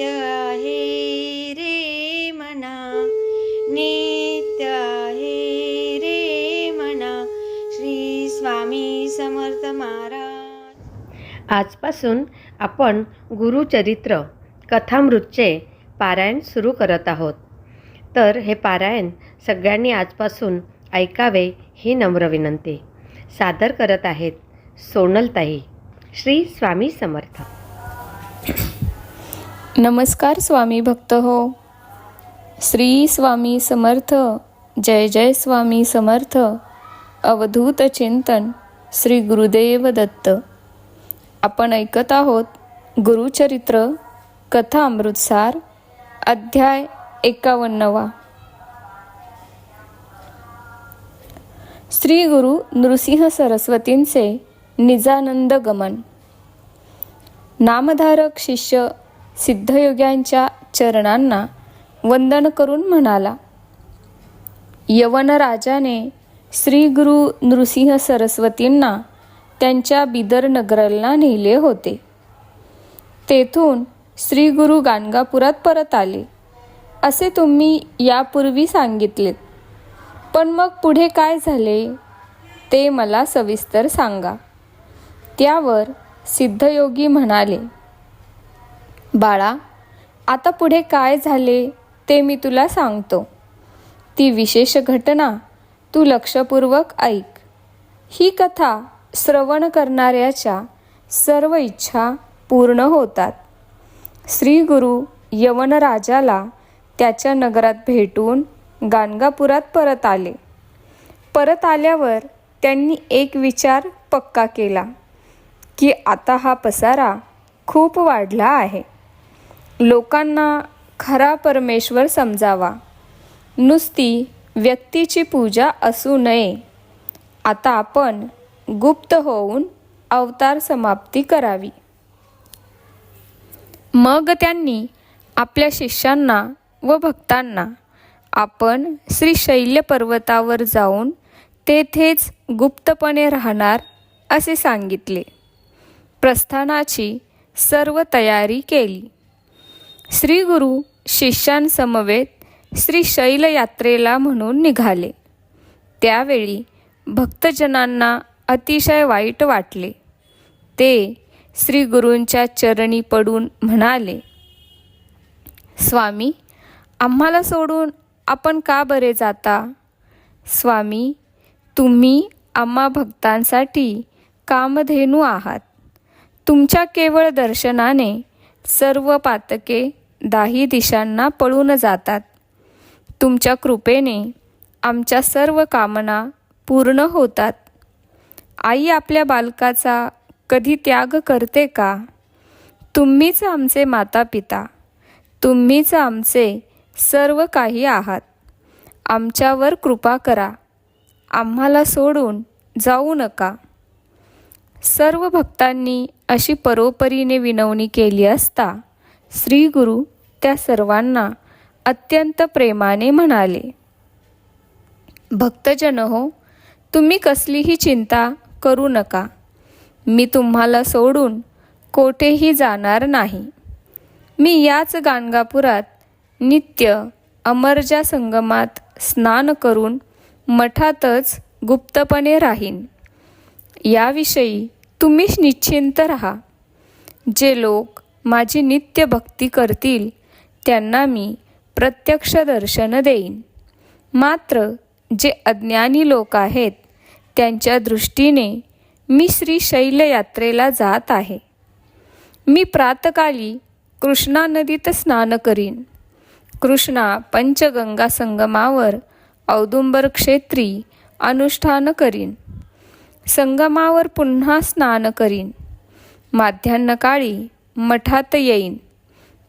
नित्य आहे रे मना नित्य आहे रे मना श्री स्वामी समर्थ महाराज. आजपासून आपण गुरुचरित्र कथामृतचे पारायण सुरू करत आहोत. तर हे पारायण सगळ्यांनी आजपासून ऐकावे ही नम्र विनंती. सादर करत आहेत सोनलताई श्री स्वामी समर्थ. नमस्कार स्वामी भक्त हो. श्री स्वामी समर्थ जय जय स्वामी समर्थ अवधूत चिंतन श्री गुरुदेव दत्त. आपण ऐकत आहोत गुरुचरित्र कथा अमृतसार अध्याय एकावन्नवा. श्री गुरु नृसिंह सरस्वतींचे निजानंद गमन. नामधारक शिष्य सिद्धयोग्यांच्या चरणांना वंदन करून म्हणाला यवन राजाने श्री गुरु नृसिंह सरस्वतींना त्यांच्या बिदर नगरला नेले होते. तेथून श्री गुरु गाणगापुरात परत आले. असे तुम्ही यापूर्वी सांगितलेत. पण मग पुढे काय झाले ते मला सविस्तर सांगा. त्यावर सिद्धयोगी म्हणाले बाळा आता पुढे काय झाले ते मी तुला सांगतो. ती विशेष घटना तू लक्षपूर्वक ऐक. ही कथा श्रवण करणाऱ्याच्या सर्व इच्छा पूर्ण होतात. श्री गुरु यवनराजाला त्याच्या नगरात भेटून गाणगापुरात परत आले. परत आल्यावर त्यांनी एक विचार पक्का केला की आता हा पसारा खूप वाढला आहे. लोकांना खरा परमेश्वर समजावा. नुसती व्यक्तीची पूजा असू नये. आता आपण गुप्त होऊन अवतार समाप्ती करावी. मग त्यांनी आपल्या शिष्यांना व भक्तांना आपण श्री शैल्य पर्वतावर जाऊन तेथेच गुप्तपणे राहणार असे सांगितले. प्रस्थानाची सर्व तयारी केली. श्री गुरु शिष्यांसमवेत श्री शैल यात्रेला म्हणून निघाले. त्यावेळी भक्तजनांना अतिशय वाईट वाटले. ते श्री गुरूंच्या चरणी पडून म्हणाले स्वामी आम्हाला सोडून आपण का बरे जाता? स्वामी तुम्ही आम्हा भक्तांसाठी कामधेनू आहात. तुमच्या केवळ दर्शनाने सर्व पातके दाही दिशांना पळून जातात. तुमच्या कृपेने आमच्या सर्व कामना पूर्ण होतात. आई आपल्या बालकाचा कधी त्याग करते का? तुम्हीच आमचे माता पिता तुम्हीच आमचे सर्व काही आहात. आमच्यावर कृपा करा. आम्हाला सोडून जाऊ नका. सर्व भक्तांनी अशी परोपरीने विनवणी केली असता श्री गुरु त्या सर्वांना अत्यंत प्रेमाने म्हणाले भक्तजन हो तुम्ही कसलीही चिंता करू नका. मी तुम्हाला सोडून कोठेही जाणार नाही. मी याच गाणगापुरात नित्य अमरजा संगमात स्नान करून मठातच गुप्तपणे राहीन. याविषयी तुम्ही निश्चिंत राहा. जे लोक माझी नित्य भक्ती करतील त्यांना मी प्रत्यक्ष दर्शन देईन. मात्र जे अज्ञानी लोक आहेत त्यांच्या दृष्टीने मी श्री शैल यात्रेला जात आहे. मी प्रातकाली कृष्णा नदीत स्नान करीन. कृष्णा पंचगंगा संगमावर औदुंबर क्षेत्री अनुष्ठान करीन. संगमावर पुन्हा स्नान करीन. माध्यान्हकाळी मठात येईन.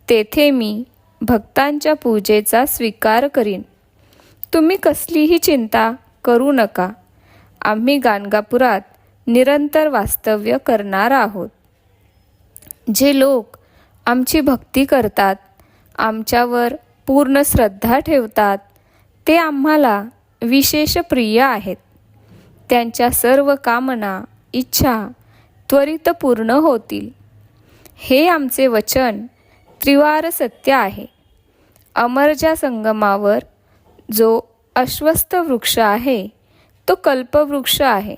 तेथे मी भक्तांच्या पूजेचा स्वीकार करीन. तुम्ही कसलीही चिंता करू नका. आम्ही गाणगापुरात निरंतर वास्तव्य करणार आहोत. जे लोक आमची भक्ती करतात आमच्यावर पूर्ण श्रद्धा ठेवतात ते आम्हाला विशेष प्रिय आहेत. त्यांच्या सर्व कामना इच्छा त्वरित पूर्ण होतील. हे आमचे वचन त्रिवार सत्य आहे. अमरजा संगमावर जो अश्वस्थ वृक्ष आहे तो कल्पवृक्ष आहे.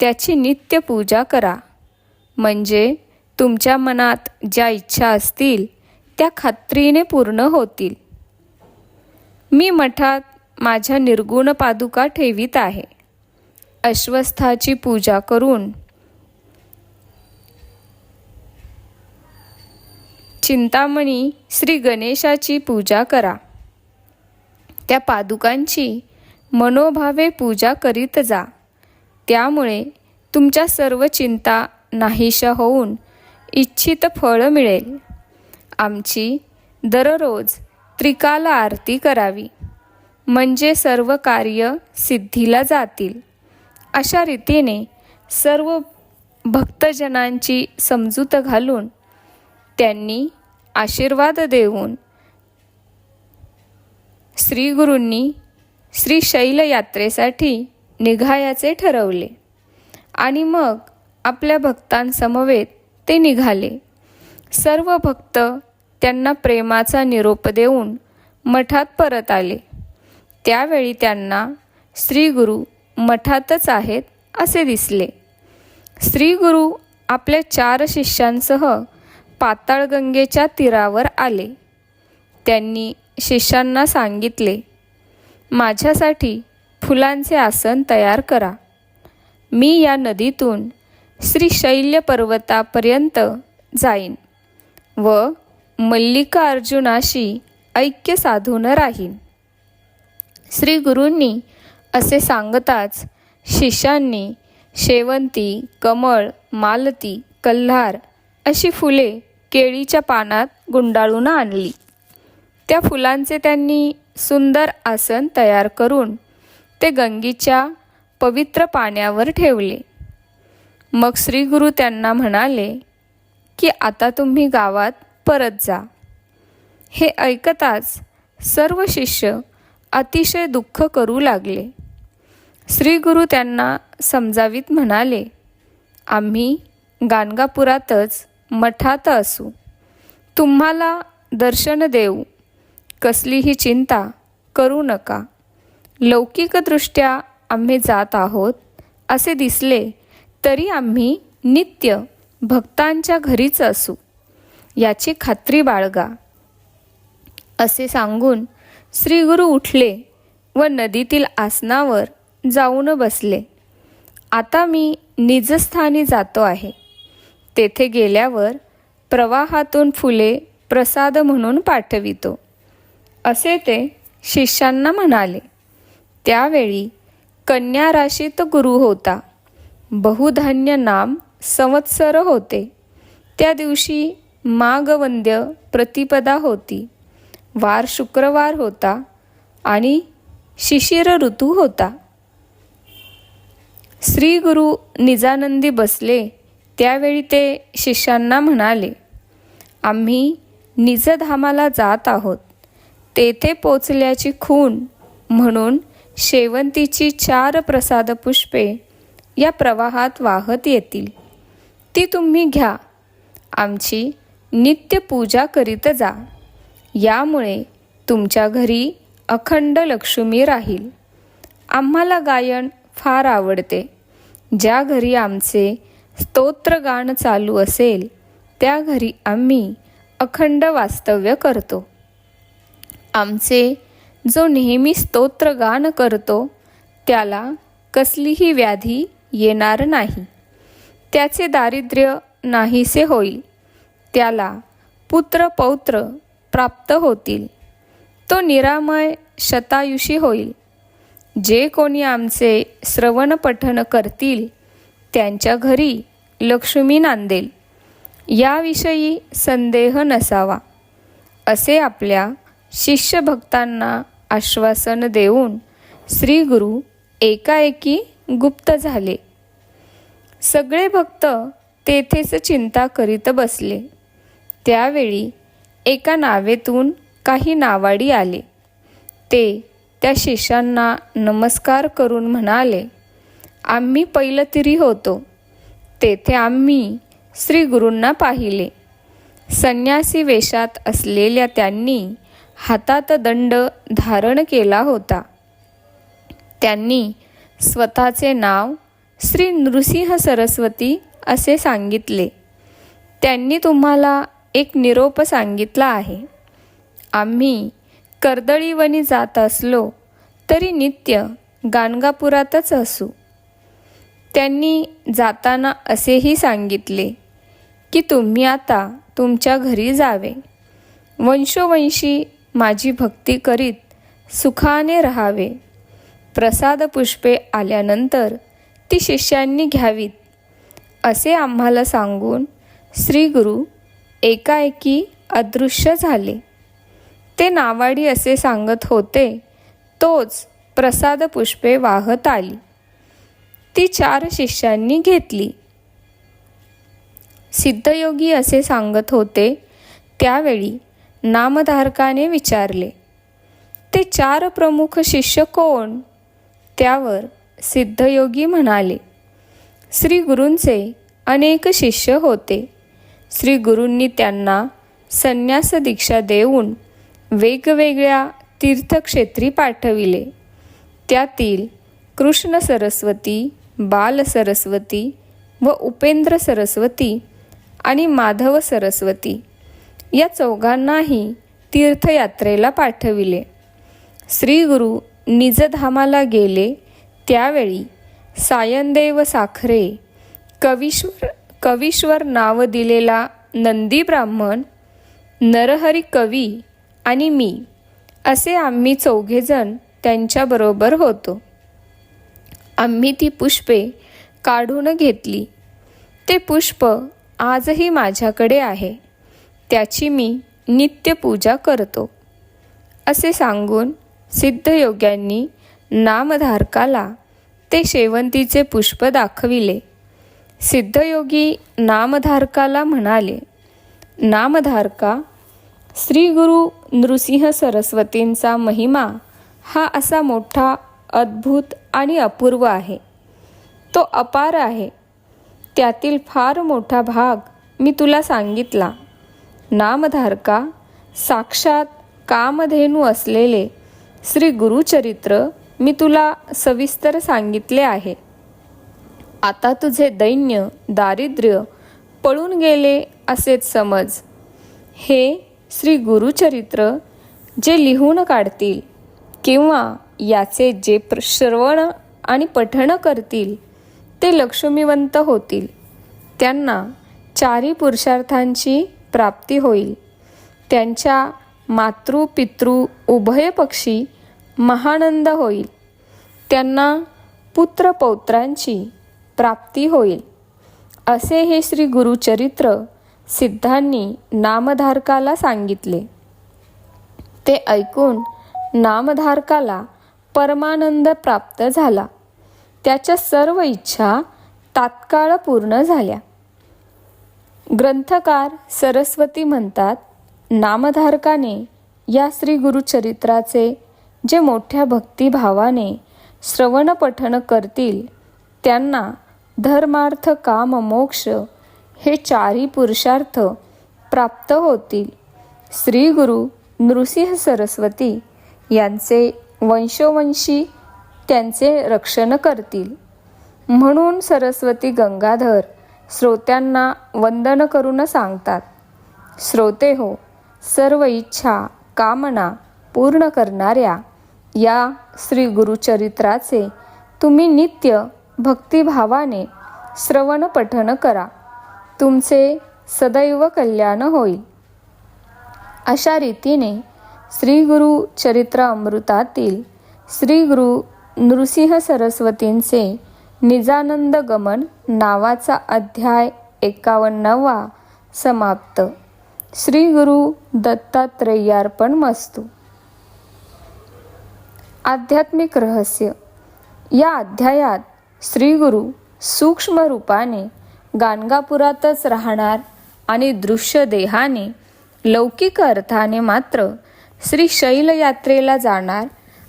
त्याची नित्य पूजा करा. म्हणजे तुमच्या मनात ज्या इच्छा असतील त्या खात्रीने पूर्ण होतील. मी मठात माझ्या निर्गुण पादुका ठेवीत आहे. अश्वस्थाची पूजा करून चिंतामणी श्री गणेशाची पूजा करा. त्या पादुकांची मनोभावे पूजा करीत जा. त्यामुळे तुमच्या सर्व चिंता नाहीशा होऊन इच्छित फळ मिळेल. आमची दररोज त्रिकाला आरती करावी. म्हणजे सर्व कार्य सिद्धीला जातील. अशा रीतीने सर्व भक्तजनांची समजूत घालून त्यांनी आशीर्वाद देऊन श्रीगुरूंनी श्री शैल यात्रेसाठी निघायाचे ठरवले. आणि मग आपल्या भक्तांसमवेत ते निघाले. सर्व भक्त त्यांना प्रेमाचा निरोप देऊन मठात परत आले. त्यावेळी त्यांना श्रीगुरू मठातच आहेत असे दिसले. श्रीगुरू आपल्या चार शिष्यांसह पाताळगंगेच्या तीरावर आले. त्यांनी शिष्यांना सांगितले माझ्यासाठी फुलांचे आसन तयार करा. मी या नदीतून श्री शैल्य पर्वतापर्यंत जाईन व मल्लिकार्जुनाशी ऐक्य साधून राहीन. श्री गुरूंनी असे सांगताच शिष्यांनी शेवंती कमळ मालती कल्हार अशी फुले केळीच्या पानात गुंडाळून आणली. त्या फुलांचे त्यांनी सुंदर आसन तयार करून ते गंगीच्या पवित्र पाण्यावर ठेवले. मग श्रीगुरु त्यांना म्हणाले की आता तुम्ही गावात परत जा. हे ऐकताच सर्व शिष्य अतिशय दुःख करू लागले. श्रीगुरु त्यांना समजावीत म्हणाले आम्ही गाणगापुरातच मठात असू. तुम्हाला दर्शन देऊ. कसलीही चिंता करू नका. लौकिकदृष्ट्या आम्ही जात आहोत असे दिसले तरी आम्ही नित्य भक्तांच्या घरीच असू. याची खात्री बाळगा. असे सांगून श्रीगुरू उठले व नदीतील आसनावर जाऊन बसले. आता मी निजस्थानी जातो आहे. तेथे गेल्यावर प्रवाहातून फुले प्रसाद म्हणून पाठवितो. असे ते शिष्यांना म्हणाले. त्यावेळी कन्या राशीत गुरु होता. बहुधान्य नाम संवत्सर होते. त्या दिवशी मागवंद्य प्रतिपदा होती. वार शुक्रवार होता आणि शिशिर ऋतू होता. श्री गुरु निजानंदी बसले त्यावेळी ते शिष्यांना म्हणाले आम्ही निजधामाला जात आहोत. तेथे पोचल्याची खूण म्हणून शेवंतीची चार प्रसाद पुष्पे या प्रवाहात वाहत येतील. ती तुम्ही घ्या. आमची नित्य पूजा करीत जा. यामुळे तुमच्या घरी अखंड लक्ष्मी राहील. आम्हाला गायन फार आवडते. ज्या घरी आमचे स्तोत्रगान चालू असेल त्या घरी आम्ही अखंड वास्तव्य करतो. आमचे जो नेहमी स्तोत्रगान करतो त्याला कसलीही व्याधी येणार नाही. त्याचे दारिद्र्य नाहीसे होईल त्याला पुत्र पौत्र प्राप्त होतील. तो निरामय शतायुषी होईल. जे कोणी आमचे श्रवण पठन करतील त्यांच्या घरी लक्ष्मी नांदेल. याविषयी संदेह नसावा असे आपल्या शिष्यभक्तांना आश्वासन देऊन श्री गुरु एकाएकी गुप्त झाले. सगळे भक्त तेथेच चिंता करीत बसले. त्यावेळी एका नावेतून काही नावाडी आले. ते त्या शिष्यांना नमस्कार करून म्हणाले आम्ही पैलतिरी होतो. तेथे आम्ही श्री गुरूंना पाहिले. संन्यासी वेशात असलेल्या त्यांनी हातात दंड धारण केला होता. त्यांनी स्वतःचे नाव श्री नृसिंह सरस्वती असे सांगितले. त्यांनी तुम्हाला एक निरोप सांगितला आहे. आम्ही कर्दळीवनी जात असलो तरी नित्य गाणगापुरातच असू. त्यांनी जाताना असेही सांगितले की तुम्ही आता तुमच्या घरी जावे. वंशोवंशी माझी भक्ती करीत सुखाने राहावे. प्रसाद पुष्पे आल्यानंतर ती शिष्यांनी घ्यावीत. असे आम्हाला सांगून श्रीगुरु एकाएकी अदृश्य झाले. ते नावाडी असे सांगत होते तोच प्रसाद पुष्पे वाहत आली. ती चार शिष्यांनी घेतली. सिद्धयोगी असे सांगत होते त्यावेळी नामधारकाने विचारले ते चार प्रमुख शिष्य कोण? त्यावर सिद्धयोगी म्हणाले श्री गुरूंचे अनेक शिष्य होते. श्री गुरूंनी त्यांना संन्यास दीक्षा देऊन वेगवेगळ्या तीर्थक्षेत्री पाठविले. त्यातील कृष्ण सरस्वती बाल सरस्वती व उपेंद्र सरस्वती आणि माधव सरस्वती या चौघांनाही तीर्थयात्रेला पाठविले. श्रीगुरु निजधामाला गेले. त्यावेळी सायनदेव साखरे कवीश्वर कवीश्वर नाव दिलेला नंदी ब्राह्मण नरहरी कवी आणि मी असे आम्ही चौघेजण त्यांच्याबरोबर होतो. आम्ही ती पुष्पे काढून घेतली. ते पुष्प आजही माझ्याकडे आहे. त्याची मी नित्य पूजा करतो. असे सांगून सिद्धयोग्यांनी नामधारकाला ते शेवंतीचे पुष्प दाखविले. सिद्धयोगी नामधारकाला म्हणाले नामधारका श्री गुरु नृसिंह सरस्वतींचा महिमा हा असा मोठा अद्भुत आणि अपूर्व आहे. तो अपार आहे. त्यातील फार मोठा भाग मी तुला सांगितला. नामधारका साक्षात कामधेनू असलेले श्री गुरुचरित्र मी तुला सविस्तर सांगितले आहे. आता तुझे दैन्य दारिद्र्य पळून गेले असेच समज. हे श्री गुरुचरित्र जे लिहून काढतील किंवा याचे जे प्र श्रवण आणि पठण करतील ते लक्ष्मीवंत होतील. त्यांना चारी पुरुषार्थांची प्राप्ती होईल. त्यांच्या मातृ पितृ उभय पक्षी महानंद होईल. त्यांना पुत्र पौत्रांची प्राप्ती होईल. असे हे श्री गुरुचरित्र सिद्धांनी नामधारकाला सांगितले. ते ऐकून नामधारकाला परमानंद प्राप्त झाला. त्याच्या सर्व इच्छा तात्काळ पूर्ण झाल्या. ग्रंथकार सरस्वती म्हणतात नामधारकाने या श्री गुरुचरित्राचे जे मोठ्या भक्तिभावाने श्रवण पठण करतील त्यांना धर्मार्थ काम मोक्ष हे चारी पुरुषार्थ प्राप्त होतील. श्री गुरु नृसिंह सरस्वती यांचे वंशोवंशी त्यांचे रक्षण करतील. म्हणून सरस्वती गंगाधर श्रोत्यांना वंदन करून सांगतात श्रोते हो सर्व इच्छा कामना पूर्ण करणाऱ्या या श्री गुरुचरित्राचे तुम्ही नित्य भक्तिभावाने श्रवण पठन करा. तुमचे सदैव कल्याण होईल. अशा रीतीने श्री गुरु चरित्र अमृतातील श्री गुरु नृसिंह सरस्वतींचे निजानंद गमन नावाचा अध्याय एकावन्नावा समाप्त. श्री गुरु दत्तात्रेयार्पण मस्तू. आध्यात्मिक रहस्य. या अध्यायात श्री गुरु सूक्ष्म रूपाने गाणगापुरातच राहणार आणि दृश्य देहाने लौकिक अर्थाने मात्र श्री शैल यात्रेला जाणार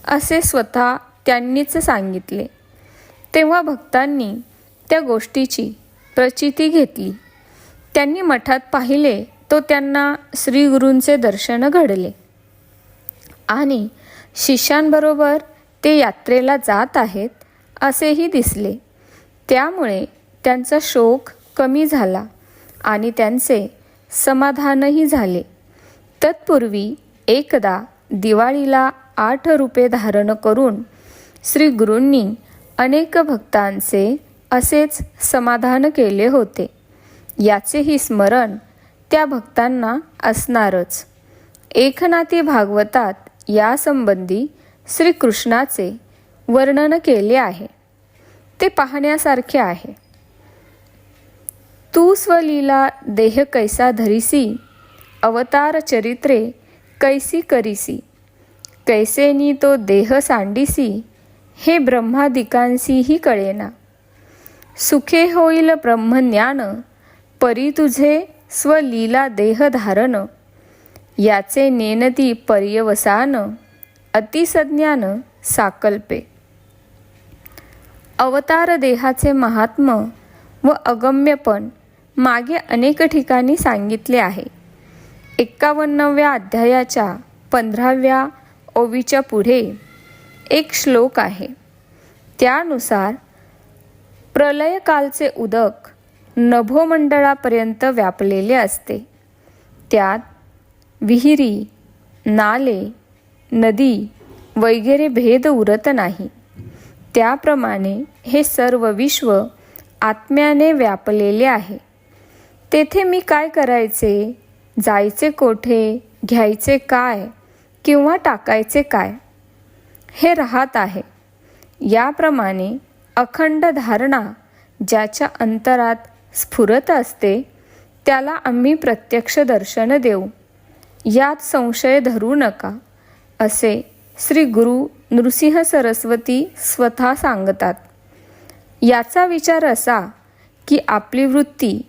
असे स्वतः त्यांनीच सांगितले. तेव्हा भक्तांनी त्या गोष्टीची प्रचिती घेतली. त्यांनी मठात पाहिले तो त्यांना श्रीगुरूंचे दर्शन घडले. आणि शिष्यांबरोबर ते यात्रेला जात आहेत असेही दिसले. त्यामुळे त्यांचा शोक कमी झाला आणि त्यांचे समाधानही झाले. तत्पूर्वी एकदा दिवाळीला आठ रुपये धारण करून श्री गुरूंनी अनेक भक्तांचे असेच समाधान केले होते. याचेही स्मरण त्या भक्तांना असणारच. एकनाथी भागवतात यासंबंधी श्रीकृष्णाचे वर्णन केले आहे. ते पाहण्यासारखे आहे. तू स्वलीला देह कैसा धरिसी अवतार चरित्रे कैसी करिसी? कैसेनी तो देह सांडिसी? हे ब्रह्मादिकांसीही कळेना. सुखे होईल ब्रह्मज्ञान परी तुझे स्वलीला देह धारण. याचे नेनती पर्यवसान अतिसज्ञान साकल्पे. अवतार देहाचे महात्म व अगम्यपण मागे अनेक ठिकाणी सांगितले आहे. एक्कावन्नव्या अध्यायाच्या पंधराव्या ओवीच्या पुढे एक श्लोक आहे. त्यानुसार प्रलयकालचे उदक नभोमंडळापर्यंत व्यापलेले असते. त्यात विहिरी नाले नदी वगैरे भेद उरत नाही. त्याप्रमाणे हे सर्व विश्व आत्म्याने व्यापलेले आहे. तेथे मी काय करायचे? जायचे कोठे घ्यायचे काय किंवा टाकायचे काय? हे राहत आहे. याप्रमाणे अखंड धारणा ज्याच्या अंतरात स्फुरत असते त्याला आम्ही प्रत्यक्ष दर्शन देऊ. यात संशय धरू नका असे श्री गुरु नृसिंह सरस्वती स्वतः सांगतात. याचा विचार असा की आपली वृत्ती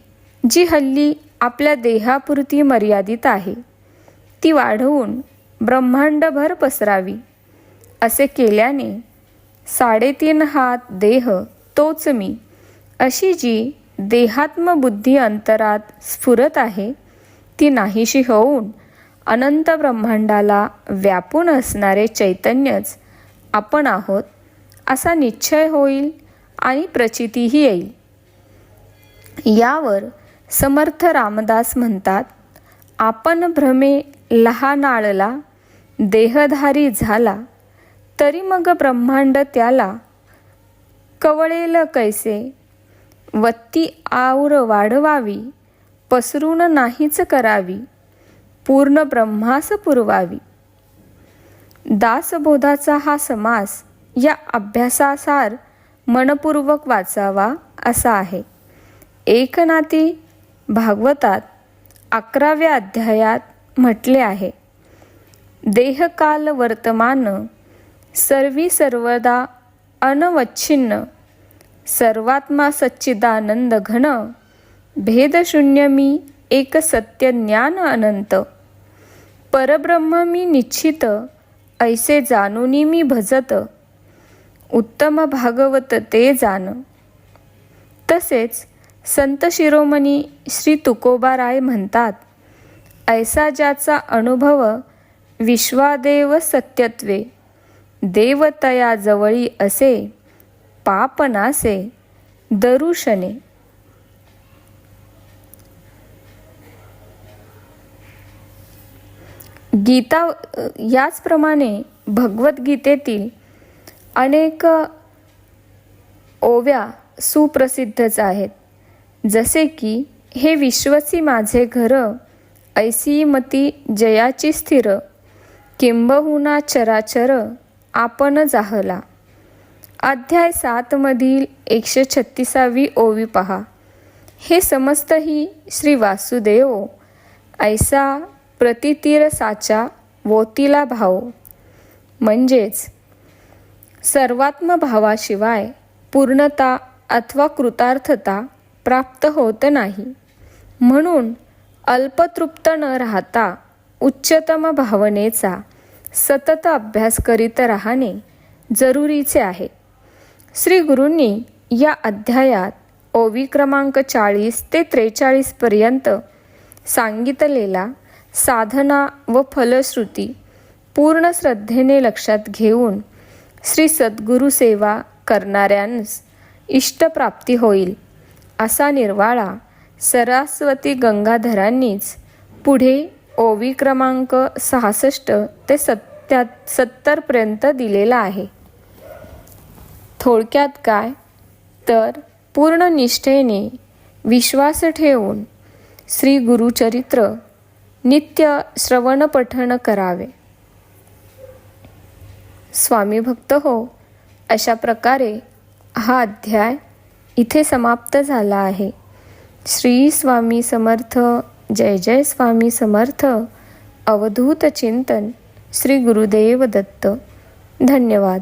जी हल्ली आपल्या देहापुरती मर्यादित आहे. ती वाढवून ब्रह्मांडभर पसरावी. असे केल्याने साडेतीन हात देह तोच मी. अशी जी देहात्मबुद्धी अंतरात स्फुरत आहे ती नाहीशी होऊन अनंत ब्रह्मांडाला व्यापून असणारे चैतन्यच आपण आहोत असा निश्चय होईल आणि प्रचितीही येईल. यावर समर्थ रामदास म्हणतात आपण भ्रमे लहानाळला देहधारी झाला तरी मग ब्रह्मांड त्याला कवळेल कैसे? वत्ती आवर वाढवावी पसरून नाहीच करावी पूर्ण ब्रह्मास पुरवावी. दासबोधाचा हा समास या अभ्यासासार मनपूर्वक वाचावा असा आहे. एकनाथी भागवतात अकराव्या अध्यायात म्हटले आहे देहकाल वर्तमान सर्वी सर्वदा अनवच्छिन्न सर्वात्मा सच्चिदानंद घन भेदशून्य मी एक सत्य ज्ञान अनंत परब्रह्म मी निश्चित ऐसे जाणूनी मी भजत उत्तम भागवत ते जाण तसेच संत शिरोमणी श्री तुकोबाराय म्हणतात ऐसा ज्याचा अनुभव विश्वादेव सत्यत्वे देवतया जवळी असे पापनासे दरुशने गीता याचप्रमाणे भगवद्गीतेतील अनेक ओव्या सुप्रसिद्धच आहेत. जसे की हे विश्वसी माझे घर ऐसी मती जयाची स्थिर किंबहुना चराचर आपण जाहला. अध्याय सातमधील एकशे छत्तीसावी ओवी पहा. हे समस्त ही श्री वासुदेव ऐसा प्रतितीर साचा वोतीला भाव. म्हणजेच सर्वात्म भावाशिवाय पूर्णता अथवा कृतार्थता प्राप्त होत नाही. म्हणून अल्पतृप्त न राहता उच्चतम भावनेचा सतत अभ्यास करीत राहणे जरुरीचे आहे. श्री गुरूंनी या अध्यायात ओवी क्रमांक चाळीस ते त्रेचाळीसपर्यंत सांगितलेला साधना व फलश्रुती पूर्ण श्रद्धेने लक्षात घेऊन श्री सद्गुरू सेवा करणाऱ्यांस इष्टप्राप्ती होईल. असा निर्वाळा सरस्वती गंगाधरांनीच. पुढे ओवी क्रमांक सहासष्ट ते सत्या सत्तरपर्यंत दिलेला आहे. थोडक्यात काय? तर पूर्ण निष्ठेने विश्वास ठेवून श्री गुरुचरित्र नित्य श्रवणपठण करावे. स्वामी भक्त हो अशा प्रकारे हा अध्याय इथे समाप्त झाला आहे. श्री स्वामी समर्थ जय जय स्वामी समर्थ अवधूत चिंतन श्री गुरुदेव दत्त. धन्यवाद.